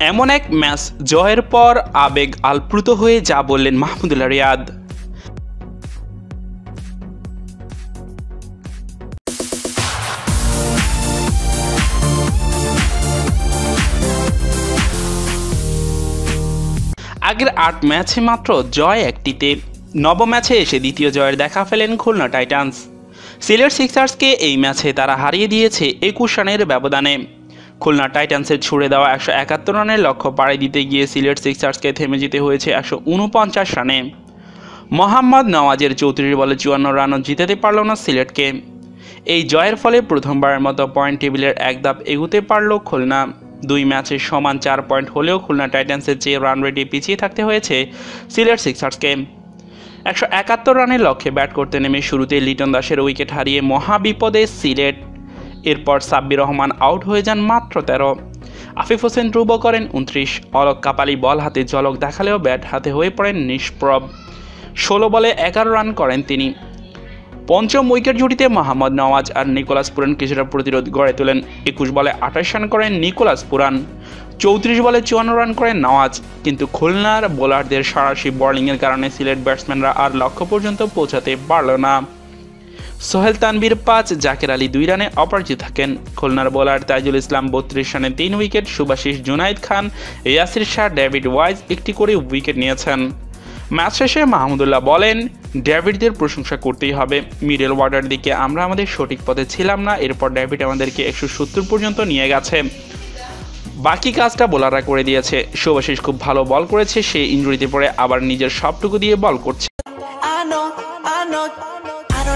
এমন এক ম্যাচ জয়ের পর আবেগ আলপ্লুত হয়ে যা বললেন মাহমুদুল্লাহ রিয়াদ। আগের আট ম্যাচে মাত্র জয় একটিতে। নব ম্যাচে এসে দ্বিতীয় জয়ের দেখা ফেলেন খুলনা টাইটান্স। সিলেট সিক্সার্সকে এই ম্যাচে তারা হারিয়ে দিয়েছে একুশ রানের ব্যবধানে। খুলনা টাইটান্সের ছুড়ে দেওয়া একশো একাত্তর রানের লক্ষ্য পাড়ি দিতে গিয়ে সিলেট সিক্সার্সকে থেমে যেতে হয়েছে একশো উনপঞ্চাশ রানে। মোহাম্মদ নওয়াজের চৌত্রিশ বলে চুয়ান্ন রানও জিতাতে পারল না সিলেটকে। এই জয়ের ফলে প্রথমবারের মতো পয়েন্ট টেবিলের এক ধাপ এগুতে পারল খুলনা। দুই ম্যাচে সমান চার পয়েন্ট হলেও খুলনা টাইটান্সের চেয়ে রান রেটে পিছিয়ে থাকতে হয়েছে সিলেট সিক্সার্সকে। একশো একাত্তর রানের লক্ষ্যে ব্যাট করতে নেমে শুরুতে লিটন দাসের উইকেট হারিয়ে মহাবিপদে সিলেট। এরপর সাব্বির রহমান আউট হয়ে যান মাত্র তেরো। আফিফ হোসেন ধ্রুব করেন উনত্রিশ। অলক কাপালি বল হাতে ঝলক দেখালেও ব্যাট হাতে হয়ে পড়েন নিষ্প্রব ষোলো বলে এগারো রান করেন তিনি। পঞ্চম উইকেট জুটিতে মোহাম্মদ নওয়াজ আর নিকোলাস পুরান কিছুটা প্রতিরোধ গড়ে তোলেন। একুশ বলে আঠাশ রান করেন নিকোলাস পুরান। চৌত্রিশ বলে চুয়ান্ন রান করেন নওয়াজ। কিন্তু খুলনার বোলারদের সারাশি বোলিংয়ের কারণে সিলেট ব্যাটসম্যানরা আর লক্ষ্য পর্যন্ত পৌঁছাতে পারল না। সোহেল তানবির পাঁচ, জাকের আলী দুই রানে অপরাজিত থাকেন। খুলনার বোলার তাইজুল ইসলাম বত্রিশ রানে তিন wicket Subhashis Junaid Khan, Yasir Shah, David Wiese একটি করে উইকেট নিয়েছেন। ম্যাচ শেষে মাহমুদুল্লাহ বলেন, ডেভিডদের প্রশংসা করতেই হবে। মিডল ওয়ার্ডার দিকে আমরা আমাদের সঠিক পথে ছিলাম না, এরপর ডেভিড আমাদেরকে একশো সত্তর পর্যন্ত নিয়ে গেছে। বাকি কাজটা বোলাররা করে দিয়েছে। শুভাশিস খুব ভালো বল করেছে, সে ইঞ্জুরিতে পড়ে আবার নিজের সবটুকু দিয়ে বল করছে।